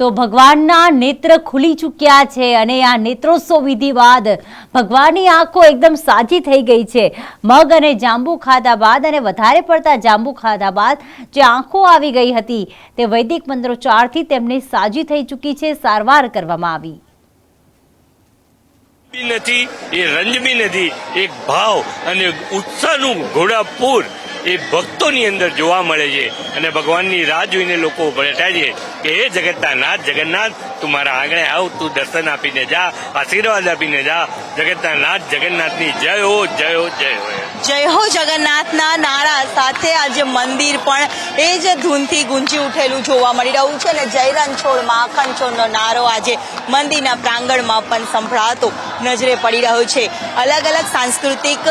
તો ભગવાનના નેત્ર ખુલી ચૂક્યા છે અને આ નેત્રોત્સવ વિધિ બાદ ભગવાનની આંખો એકદમ સાજી થઈ ગઈ છે. મગ અને જાંબુ ખાધા બાદ અને વધારે પડતા જાંબુ ખાધા બાદ જે આંખો આવી ગઈ હતી, તે વૈદિક મંત્રોચ્ચારથી તેમને સાજી થઈ ચૂકી છે, સારવાર કરવામાં આવી. નથી એ રંજબી નથી એક ભાવ અને ઉત્સાહનું ઘોડાપૂર એ ભક્તોની અંદર જોવા મળે છે. અને ભગવાનની રાહ જોઈને લોકો બેઠા છે કે, હે જગતનાથ જગન્નાથ, તું મારા આંગણે આવ, તું દર્શન આપીને જા, આશીર્વાદ આપીને જા. જગતનાથ જગન્નાથની જય હો જય હો જય હો. જય હો જગન્નાથના નારા સાથે આજે મંદિર પણ એ જ ધૂનથી ગુંજી ઉઠેલું જોવા મળી રહ્યું છે. અને જય રણછોડ માખણ નારો આજે મંદિરના પ્રાંગણમાં પણ સંભળાતો નજરે પડી રહ્યો છે. અલગ અલગ સાંસ્કૃતિક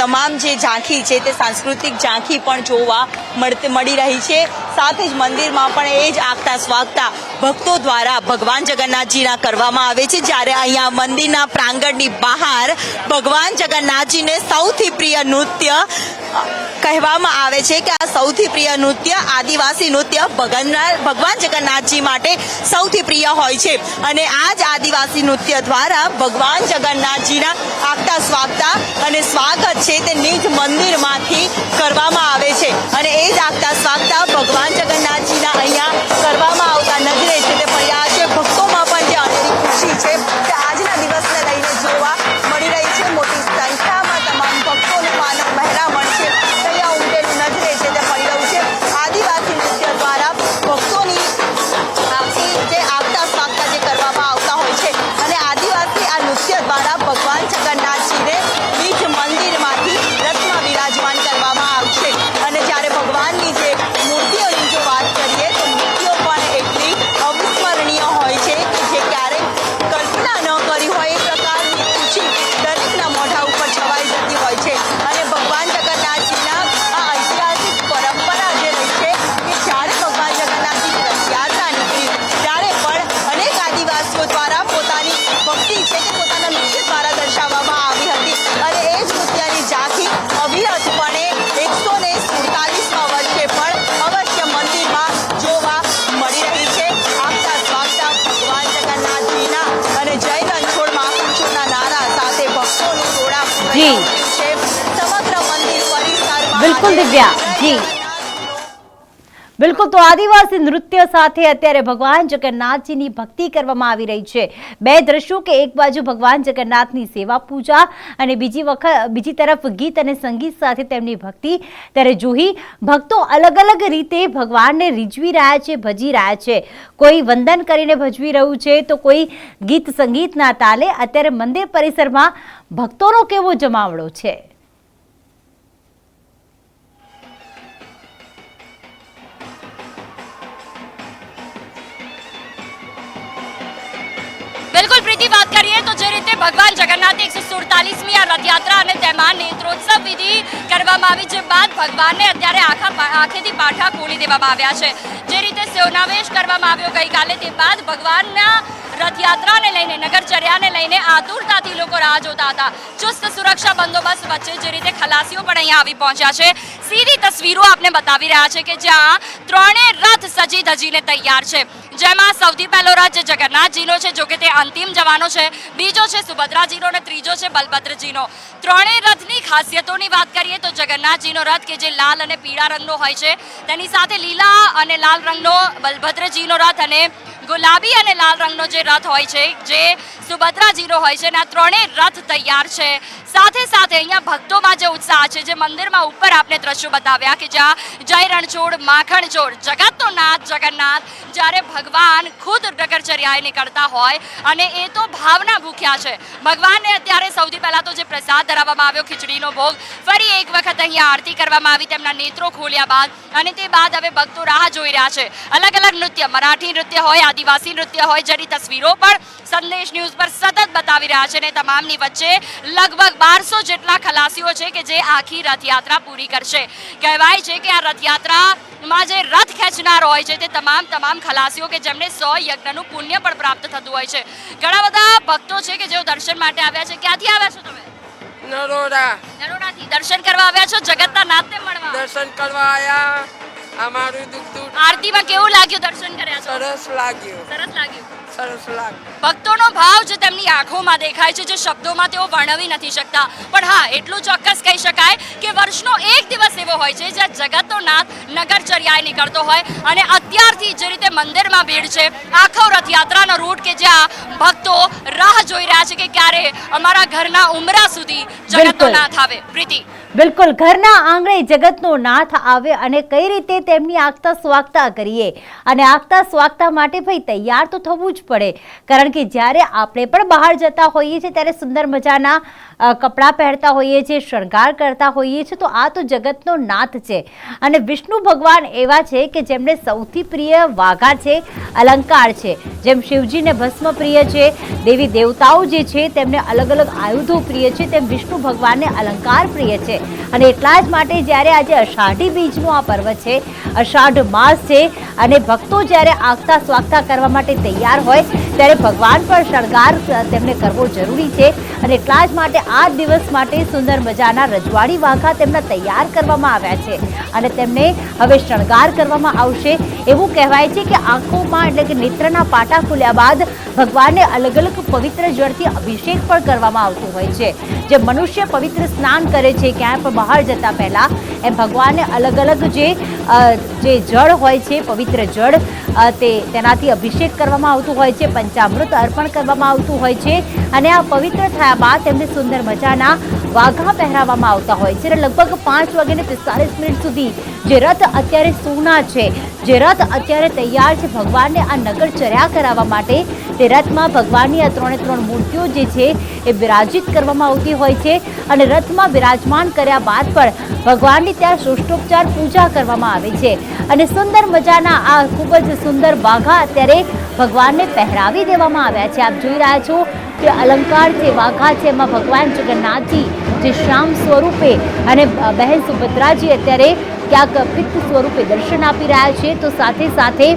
તમામ જે ઝાંખી છે તે સાંસ્કૃતિક ઝાંખી પણ જોવા મળી રહી છે. સાથે જ મંદિરમાં પણ એ જ આગતા સ્વાગતા ભક્તો દ્વારા ભગવાન જગન્નાથજીના કરવામાં આવે છે. જ્યારે અહીંયા મંદિરના પ્રાંગણની બહાર ભગવાન જગન્નાથજીને સૌથી પ્રિય નૃત્ય કહેવામાં આવે છે કે આ સૌથી પ્રિય નૃત્ય આદિવાસી નૃત્ય ભગવાન જગન્નાથજી માટે સૌથી પ્રિય હોય છે. અને આ જ આદિવાસી નૃત્ય દ્વારા ભગવાન જગન્નાથજીના આગતા સ્વાગતા અને સ્વાગત છે તે નિજ મંદિરમાંથી કરવામાં આવે છે. અને એ જ આગતા સ્વાગતા જી. સમગ્ર મંદિર પરિસરમાં બિલકુલ દિવ્યા, જી. બિલકુલ, તો આદિવાસી નૃત્ય સાથે અત્યારે ભગવાન જગન્નાથજીની ભક્તિ કરવામાં આવી રહી છે. બે દ્રશ્યો કે એક બાજુ ભગવાન જગન્નાથની સેવા પૂજા અને બીજી વખત, બીજી તરફ ગીત અને સંગીત સાથે તેમની ભક્તિ. ત્યારે જોઈ ભક્તો અલગ અલગ રીતે ભગવાનને રીઝવી રહ્યા છે, ભજી રહ્યા છે. કોઈ વંદન કરીને ભજવી રહ્યું છે, તો કોઈ ગીત સંગીતના તાલે. અત્યારે મંદિર પરિસરમાં ભક્તોનો કેવો જમાવડો છે? જગન્નાથ એકસો સુડતાલીસમી આ રથયાત્રા અને તેમાં નેત્રોત્સવ વિધિ કરવામાં આવી જે બાદ ભગવાનને અત્યારે આખા આખેથી પાઠા ખોલી દેવામાં આવ્યા છે. જે રીતે સેવનાવેશ કરવામાં આવ્યો ગઈકાલે, તે બાદ ભગવાનના રથયાત્રાને લઈને, નગરચર્યાને લઈને આતુરતાથી લોકો રાહ જોતા હતા. ચુસ્ત સુરક્ષા બંદોબસ્ત વચ્ચે જે રીતે ખલાસીઓ પણ અહીંયા આવી પહોંચ્યા છે. સીધી તસવીરો આપને બતાવી રહ્યા છે કે જ્યાં ત્રણેય રથ સજી ધજીને તૈયાર છે. જેમાં સૌથી પહેલો રથ જે જગન્નાથજીનો છે, જો કે તે અંતિમ જવાનો છે. બીજો છે સુભદ્રાજીનો અને ત્રીજો છે બલભદ્રજીનો. ત્રણેય રથની ખાસિયતોની વાત કરીએ તો જગન્નાથજીનો રથ કે જે લાલ અને પીળા રંગનો હોય છે, તેની સાથે લીલા અને લાલ રંગનો બલભદ્રજીનો રથ અને ગુલાબી અને લાલ રંગનો જે રથ હોય છે, જે સુભદ્રાજીનો હોય છે, અને આ ત્રણેય રથ તૈયાર છે. સાથે સાથે અહીંયા ભક્તોમાં જે ઉત્સાહ છે, જે મંદિરમાં ઉપર આપને દ્રશ્યો બતાવ્યા કે જ્યાં જય રણછોડ માખણચોડ જગતનો નાથ જગન્નાથ, જ્યારે ભગવાન ખુદ નગરચર્યાએ નીકળતા હોય, અને એ તો ભાવના ભૂખ્યા છે. ભગવાનને અત્યારે સૌથી પહેલાં તો જે પ્રસાદ ધરાવવામાં આવ્યો, ખીચડીનો ભોગ, ફરી એક વખત અહીંયા આરતી કરવામાં આવી, તેમના નેત્રો ખોલ્યા બાદ, અને તે બાદ હવે ભક્તો રાહ જોઈ રહ્યા છે. અલગ અલગ નૃત્ય, મરાઠી નૃત્ય હોય આદિવાસી નૃત્ય હોય જેની તસવીરો પણ સંદેશ ન્યૂઝ પર સતત બતાવી રહ્યા છે અને તમામની વચ્ચે લગભગ બારસો જેટલા ખલાસીઓ છે કે જે આખી રથયાત્રા પૂરી કરશે. કહેવાય છે કે આ રથયાત્રામાં જે રથ ખેંચનાર હોય છે તે તમામ તમામ ખલાસીઓ કે જેમને સો યજ્ઞનું પુણ્ય પણ પ્રાપ્ત થતું હોય છે. ઘણા બધા ભક્તો છે કે જેઓ દર્શન માટે આવ્યા છે. ક્યાંથી આવ્યા છો તમે? નરોડા. નરોડાથી દર્શન કરવા આવ્યા છો? જગતના નાથને મળવા. દર્શન કરવા આયા. અમારું દુઃખ દૂર આરતીમાં કેવું લાગ્યું દર્શન કર્યા છો સરસ લાગ્યું. સરસ લાગ્યું. સરસ લાગ્યું. ભક્તોનો ભાવ જે તેમની આંખોમાં દેખાય છે જે શબ્દોમાં તેઓ વર્ણવી નથી શકતા. પણ હા એટલું ચોક્કસ કહી શકાય કે વર્ષનો એક દિવસ એવો હોય છે જ્યાં જગતનો નાથ નગરચર્યાએ નીકળતો હોય અને અત્યારથી જે રીતે મંદિરમાં ભીડ છે આખો રથયાત્રાનો રૂટ કે જ્યાં ભક્તો રાહ જોઈ રહ્યા છે કે ક્યારે અમારા ઘરના ઉમરા સુધી જગતનો. નાથ આવે. પ્રીતિ. બિલકુલ, ઘરના આંગણે જગતનો નાથ આવે અને કઈ રીતે તેમની આગતા સ્વાગતા કરીએ? અને આગતા સ્વાગતા માટે ભાઈ તૈયાર તો થવું જ પડે. કારણ કે જ્યારે આપણે પણ બહાર જતા હોઈએ છીએ, ત્યારે સુંદર મજાના કપડાં પહેરતા હોઈએ છીએ, શણગાર કરતા હોઈએ છીએ, તો આ તો જગતનો નાથ છે. અને વિષ્ણુ ભગવાન એવા છે કે જેમને સૌથી પ્રિય વાઘા છે, અલંકાર છે. જેમ શિવજીને ભસ્મ પ્રિય છે, દેવી દેવતાઓ જે છે, તેમને અલગ અલગ આયુધો પ્રિય છે, તેમ વિષ્ણુ ભગવાનને અલંકાર પ્રિય છે. અને એટલા જ માટે જ્યારે આજે અષાઢી બીજનું આ પર્વ છે, અષાઢ માસ છે, અને ભક્તો જ્યારે આગતા સ્વાગતા કરવા માટે તૈયાર હોય, ત્યારે ભગવાન પર શણગાર તેમને કરવો જરૂરી છે. અને એટલા જ માટે આ દિવસ માટે સુંદર મજાના રજવાડી વાંખા તેમના તૈયાર કરવામાં આવ્યા છે. અને તેમને હવે શણગાર કરવામાં આવશે. એવું કહેવાય છે કે આંખોમાં એટલે કે નેત્રના પાટા ખુલ્યા બાદ ભગવાનને અલગ અલગ પવિત્ર જળથી અભિષેક પણ કરવામાં આવતો હોય છે. જે મનુષ્ય પવિત્ર સ્નાન કરે છે ક્યાંય પણ બહાર જતા પહેલાં એમ ભગવાનને અલગ અલગ જે જે જળ હોય છે, પવિત્ર જળ તે તેનાથી અભિષેક કરવામાં આવતું હોય છે, પંચામૃત અર્પણ કરવામાં આવતું હોય છે અને આ પવિત્ર થયા બાદ તેમને સુંદર મજાના વાઘા પહેરાવવામાં આવતા હોય છે. લગભગ પાંચ વાગ્યાને પિસ્તાલીસ મિનિટ સુધી જે રથ અત્યારે સોના છે, જે રથ અત્યારે તૈયાર છે, ભગવાનને આ નગરચર્યા કરાવવા માટે તે રથમાં ભગવાનની આ ત્રણે ત્રણ મૂર્તિઓ જે છે એ બિરાજિત કરવામાં આવતી હોય છે અને રથમાં બિરાજમાન કર્યા બાદ પણ ભગવાનની ત્યાં સૃષ્ટોપચાર પૂજા કરવામાં આવે છે. અને સુંદર મજાના આ ખૂબ જ સુંદર વાઘા અત્યારે ભગવાનને પહેરાવી દેવામાં આવ્યા છે. આપ જોઈ રહ્યા છો કે અલંકાર છે વાઘા છે, એમાં ભગવાન જગન્નાથજી જે શ્યામ સ્વરૂપે અને બહેન સુભદ્રાજી અત્યારે ક્યાંક પિત્ત સ્વરૂપે દર્શન આપી રહ્યા છે. તો સાથે સાથે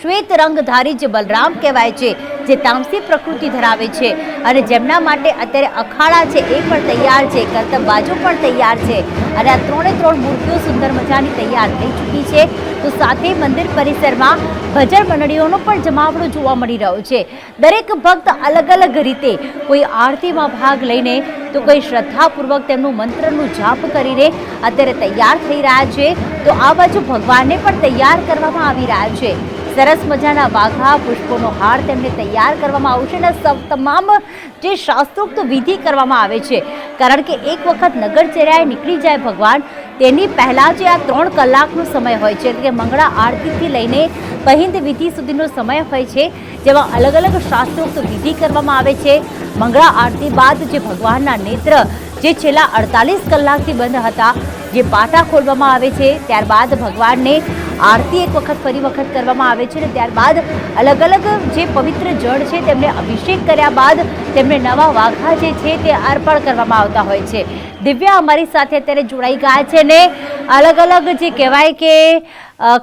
શ્વેત રંગધારી જે બલરામ કહેવાય છે જે તામસી પ્રકૃતિ ધરાવે છે અને જેમના માટે અત્યારે અખાડા છે એ પણ તૈયાર છે કરતબબાજો પણ તૈયાર છે અને આ ત્રણે ત્રણ મૂર્તિઓ સુંદર મજાની તૈયાર થઈ ચૂકી છે. તો સાથે મંદિર પરિસરમાં ભજન મંડળીઓનો પણ જમાવડો જોવા મળી રહ્યો છે. દરેક ભક્ત અલગ અલગ રીતે કોઈ આરતીમાં ભાગ લઈને તો કોઈ શ્રદ્ધાપૂર્વક તેમનું મંત્રનું જાપ કરીને અત્યારે તૈયાર થઈ રહ્યા છે. તો આ બાજુ ભગવાનને પણ તૈયાર કરવામાં આવી રહ્યા છે. સરસ મજાના વાઘા પુષ્પોનો હાર તેમને તૈયાર કરવામાં આવશે અને સૌ, તમામ જે શાસ્ત્રોક્ત વિધિ કરવામાં આવે છે. કારણ કે એક વખત નગરચર્યાએ નીકળી જાય ભગવાન, તેની પહેલાં જે આ ત્રણ કલાકનો સમય હોય છે, એટલે કે મંગળા આરતીથી લઈને પહિંદ વિધિ સુધીનો સમય હોય છે, જેમાં અલગ અલગ શાસ્ત્રોક્ત વિધિ કરવામાં આવે છે. મંગળા આરતી બાદ જે ભગવાનના નેત્ર જે છેલ્લા અડતાલીસ કલાકથી બંધ હતા, જે પાટા ખોલવામાં આવે છે, ત્યારબાદ ભગવાનને આરતી એક વખત ફરી વખત કરવામાં આવે છે અને ત્યારબાદ અલગ અલગ જે પવિત્ર જળ છે તેમને અભિષેક કર્યા બાદ તેમને નવા વાઘા જે છે તે અર્પણ કરવામાં આવતા હોય છે. દિવ્યા અમારી સાથે અત્યારે જોડાઈ ગયા છે ને અલગ અલગ જે કહેવાય કે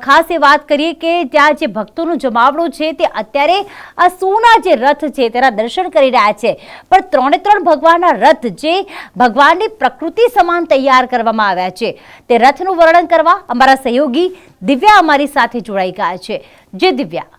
ખાસ એ વાત કરીએ કે ત્યાં જે ભક્તોનું જમાવડું છે તે અત્યારે આ સોના જે રથ છે તેના દર્શન કરી રહ્યા છે. પણ ત્રણે ત્રણ ભગવાનના રથ જે ભગવાનની પ્રકૃતિ સમાન તૈયાર કરવામાં આવ્યા છે. તે રથનું વર્ણન કરવા અમારા સહયોગી દિવ્યા અમારી સાથે જોડાઈ ગયા છે. જે દિવ્યા.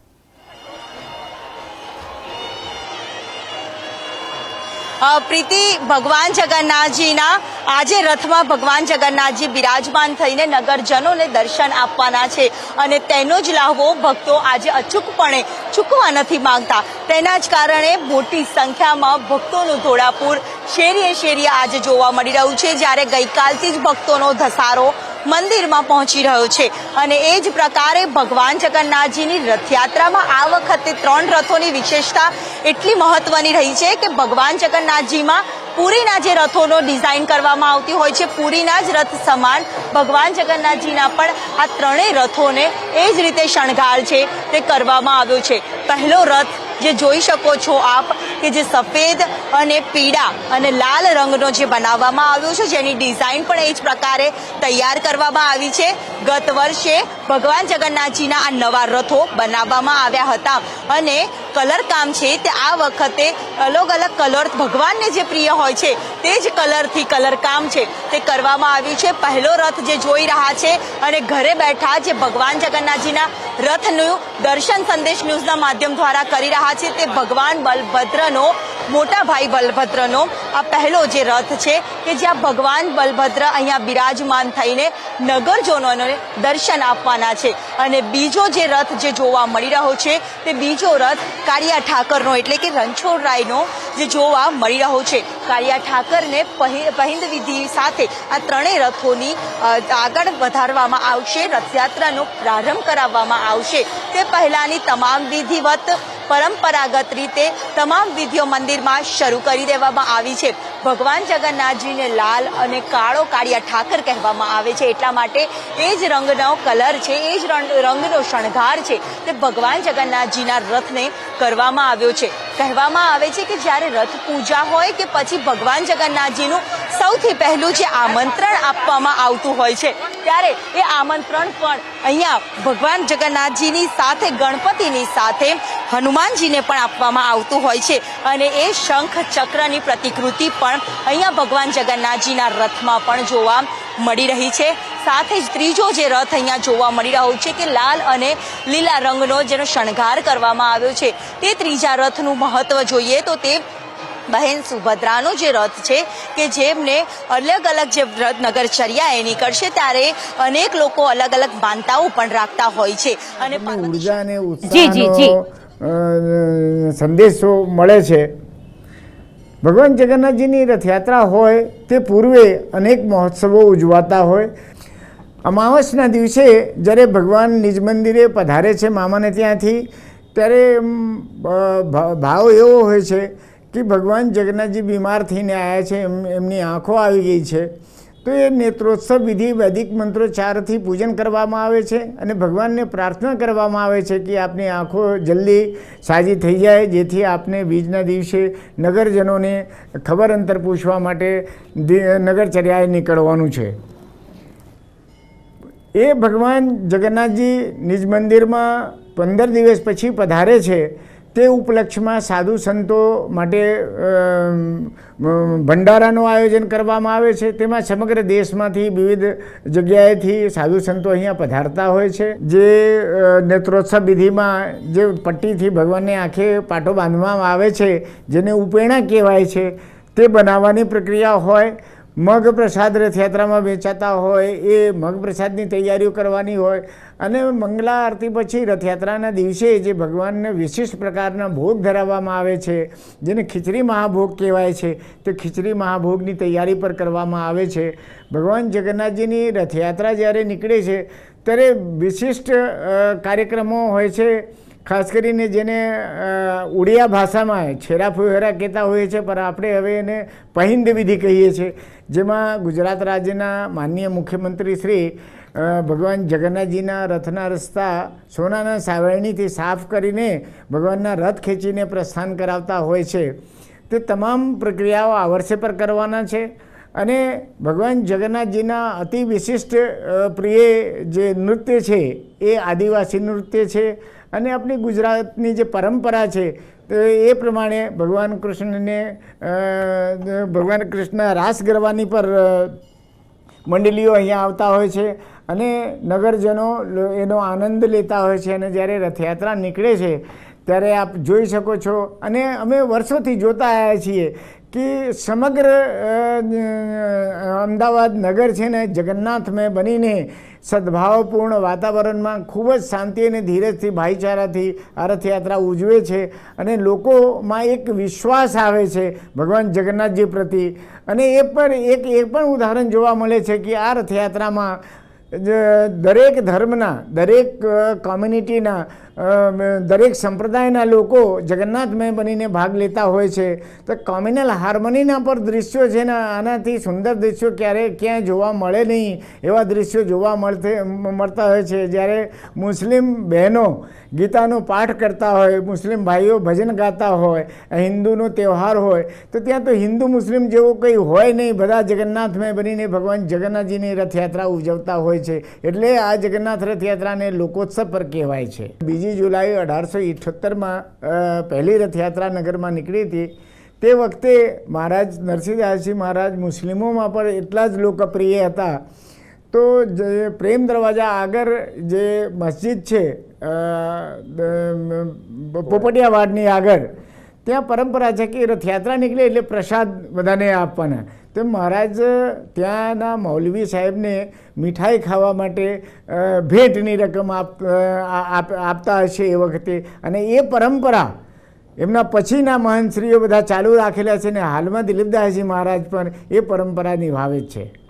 પ્રીતિ ભગવાન જગન્નાથજીના આજે રથમાં ભગવાન જગન્નાથજી બિરાજમાન થઈને નગરજનોને દર્શન આપવાના છે અને તેનો જ લાહવો ભક્તો આજે અચૂકપણે ચૂકવા નથી માંગતા. તેના જ કારણે મોટી સંખ્યામાં ભક્તોનું ધોળાપુર શેરીએ શેરીએ આજે જોવા મળી રહ્યું છે, જ્યારે ગઈકાલથી જ ભક્તોનો ધસારો મંદિરમાં પહોંચી રહ્યો છે. અને એ જ પ્રકારે ભગવાન જગન્નાથજીની રથયાત્રામાં આ વખતે ત્રણ રથોની વિશેષતા એટલી મહત્વની રહી છે કે ભગવાન જગન્નાથજીમાં પુરીના જે રથોનો ડિઝાઇન કરવામાં આવતી હોય છે, પુરીના જ રથ સમાન. ભગવાન જગન્નાથજીના પણ આ ત્રણેય રથોને એ જ રીતે શણગાર છે, તે કરવામાં આવ્યો છે. પહેલો રથ જે જોઈ શકો છો આપ, કે જે સફેદ અને પીળા અને લાલ રંગનો જે બનાવવામાં આવ્યો છે, જેની ડિઝાઇન પણ એ જ પ્રકારે તૈયાર કરવામાં આવી છે. ગત વર્ષે ભગવાન જગન્નાથજીના આ નવા રથો બનાવવામાં આવ્યા હતા અને કલર કામ છે તે આ વખતે અલગ અલગ કલર ભગવાનને જે પ્રિય હોય છે તે જ કલરથી કલર કામ છે. તે કરવામાં આવ્યું છે. પહેલો રથ જે જોઈ રહ્યા છે અને ઘરે બેઠા જે ભગવાન જગન્નાથજીના રથનું દર્શન સંદેશ ન્યૂઝના માધ્યમ દ્વારા કરી રહ્યા છે તે ભગવાન બલભદ્રનો, મોટા ભાઈ બલભદ્રનો આ પહેલો જે રથ છે કે જ્યાં ભગવાન બલભદ્ર અહીંયા બિરાજમાન થઈને નગરજનોને દર્શન આપવાના છે. અને બીજો જે રથ જે જોવા મળી રહ્યો છે તે બીજો રથ કાળિયા ઠાકરનો એટલે કે રણછોડ રાયનો જે જોવા મળી રહ્યો છે. કાળિયા ઠાકરને પહિ- પહિંદ વિધિ સાથે આ ત્રણેય રથોની આગળ વધારવામાં આવશે, રથયાત્રાનો પ્રારંભ કરાવવામાં આવશે. તે પહેલાંની તમામ વિધિવત પરંપરાગત રીતે તમામ વિધિઓ મંદિરમાં શરૂ કરી દેવામાં આવી છે. ભગવાન જગન્નાથજીને લાલ અને કાળો કાળિયા ઠાકર કહેવામાં આવે છે. એટલા માટે એ જ રંગનો કલર છે, એ જ રંગ- રંગનો શણગાર છે તે ભગવાન જગન્નાથજીના રથને કરવામાં આવ્યો છે. કહેવામાં આવે છે કે જ્યારે રથ પૂજા હોય કે પછી ભગવાન જગન્નાથજીનું સૌથી પહેલું જે આમંત્રણ આપવામાં આવતું હોય છે, ત્યારે એ આમંત્રણ પણ અહીંયા ભગવાન જગન્નાથજીની સાથે, ગણપતિની સાથે હનુમાનજીને પણ આપવામાં આવતું હોય છે. અને એ શંખ ચક્રની પ્રતિકૃતિ પણ અહીંયા ભગવાન જગન્નાથજીના રથમાં પણ જોવા મળી રહી છે. સાથે જ ત્રીજો જે રથ અહીંયા જોવા મળી રહ્યો છે કે લાલ અને લીલા રંગનો જેનો શણગાર કરવામાં આવ્યો છે. તે ત્રીજા રથનું મહત્વ જોઈએ તો તે બહેન સુભદ્રાનો જે રથ છે કે જેમને અલગ અલગ જે રથ નગરચર્યા એ નીકળશે ત્યારે અનેક લોકો અલગ અલગ માનતાઓ પણ રાખતા હોય છે. અને ઊર્જા અને જી, જી, જી. ઉત્સાહનો સંદેશો મળે છે. ભગવાન જગન્નાથજીની રથયાત્રા હોય તે પૂર્વે અનેક મહોત્સવો ઉજવાતા હોય. અમાવસના દિવસે જ્યારે ભગવાન નિજ મંદિરે પધારે છે મામાને ત્યાંથી, ત્યારે ભાવ એવો હોય છે કે ભગવાન જગન્નાથજી બીમાર થઈને આવ્યા છે, એમ, એમની આંખો આવી ગઈ છે. તો એ નેત્રોત્સવ વિધિ વૈદિક મંત્રોચ્ચારથી પૂજન કરવામાં આવે છે અને ભગવાનને પ્રાર્થના કરવામાં આવે છે કે આપની આંખો જલ્દી સાજી થઈ જાય, જેથી આપને બીજના દિવસે નગરજનોને ખબર અંતર પૂછવા માટે નગરચર્યાએ નીકળવાનું છે. એ ભગવાન જગન્નાથજી નિજ મંદિરમાં પંદર દિવસ પછી પધારે છે. તે ઉપલક્ષમાં સાધુ સંતો માટે ભંડારાનું આયોજન કરવામાં આવે છે. તેમાં સમગ્ર દેશમાંથી વિવિધ જગ્યાએથી સાધુ સંતો અહીંયા પધારતા હોય છે. જે નેત્રોત્સવ વિધિમાં જે પટ્ટીથી ભગવાનને આંખે પાટો બાંધવામાં આવે છે, જેને ઉપેણા કહેવાય છે, તે બનાવવાની પ્રક્રિયા હોય. મગ પ્રસાદ રથયાત્રામાં વેચાતા હોય, એ મગ પ્રસાદની તૈયારીઓ કરવાની હોય અને મંગલા આરતી પછી રથયાત્રાના દિવસે જે ભગવાનને વિશિષ્ટ પ્રકારના ભોગ ધરાવવામાં આવે છે, જેને ખીચડી મહાભોગ કહેવાય છે, તે ખીચડી મહાભોગની તૈયારી પર કરવામાં આવે છે. ભગવાન જગન્નાથજીની રથયાત્રા જ્યારે નીકળે છે, ત્યારે વિશિષ્ટ કાર્યક્રમો હોય છે. ખાસ કરીને જેને ઉડિયા ભાષામાં છેરા ફુહેરા કહેતા હોઈએ છે, પણ આપણે હવે એને પહિંદ વિધિ કહીએ છીએ. જેમાં ગુજરાત રાજ્યના માનનીય મુખ્યમંત્રી શ્રી ભગવાન જગન્નાથજીના રથના રસ્તા સોનાના સાવરણીથી સાફ કરીને ભગવાનના રથ ખેંચીને પ્રસ્થાન કરાવતા હોય છે. તે તમામ પ્રક્રિયાઓ આ વર્ષે પર કરવાના છે અને ભગવાન જગન્નાથજીના અતિ વિશિષ્ટ પ્રિય જે નૃત્ય છે, એ આદિવાસી નૃત્ય છે અને આપણી ગુજરાતની જે પરંપરા છે, તો એ પ્રમાણે ભગવાન કૃષ્ણને ભગવાન કૃષ્ણ રાસ ગરબાની પર મંડલીઓ અહીંયા આવતા હોય છે અને નગરજનો એનો આનંદ લેતા હોય છે અને જ્યારે રથયાત્રા નીકળે છે, ત્યારે આપ જોઈ શકો છો. અને અમે વર્ષોથી જોતા આવ્યા છીએ કે સમગ્ર અમદાવાદ નગર છે ને જગન્નાથમય બનીને સદભાવપૂર્ણ વાતાવરણમાં ખૂબ જ શાંતિ અને ધીરજથી ભાઈચારાથી આ રથયાત્રા ઉજવે છે અને લોકોમાં એક વિશ્વાસ આવે છે ભગવાન જગન્નાથજી પ્રતિ અને એ પણ એક, એ પણ ઉદાહરણ જોવા મળે છે કે આ રથયાત્રામાં દરેક ધર્મના, દરેક કોમ્યુનિટીના દરેક સંપ્રદાયના લોકો જગન્નાથમય બનીને ભાગ લેતા હોય છે. તો કોમ્યુનલ હાર્મનીના પર દૃશ્યો છે ને, આનાથી સુંદર દૃશ્યો ક્યારેય ક્યાંય જોવા મળે નહીં, એવા દૃશ્યો જોવા મળતે, મળતા હોય છે. જ્યારે મુસ્લિમ બહેનો ગીતાનો પાઠ કરતા હોય, મુસ્લિમ ભાઈઓ ભજન ગાતા હોય, હિન્દુનો તહેવાર હોય, તો ત્યાં તો હિન્દુ મુસ્લિમ જેવું કંઈ હોય નહીં. બધા જગન્નાથમય બનીને ભગવાન જગન્નાથજીની રથયાત્રા ઉજવતા હોય છે. એટલે આ જગન્નાથ રથયાત્રાને લોકોત્સવ પર કહેવાય છે. બીજી જુલાઈ અઢારસો ઇઠ્યોતેરમાં પહેલી રથયાત્રા નગરમાં નીકળી હતી. તે વખતે મહારાજ નરસિંહદાસજી મહારાજ મુસ્લિમોમાં પણ એટલા જ લોકપ્રિય હતા. તો જે પ્રેમ દરવાજા આગળ જે મસ્જિદ છે પોપટિયા વાડની આગળ ત્યાં પરંપરા છે કે રથયાત્રા નીકળે એટલે પ્રસાદ બધાને આપવાના. તો મહારાજ, ત્યાંના મૌલવી સાહેબને મીઠાઈ ખાવા માટે ભેટની રકમ આપ આપ- આપતા હશે એ વખતે. અને એ પરંપરા, એમના પછીના મહંતશ્રીઓ બધા ચાલુ રાખેલા છે ને હાલમાં દિલીપદાસજી મહારાજ પણ એ પરંપરા નિભાવે છે.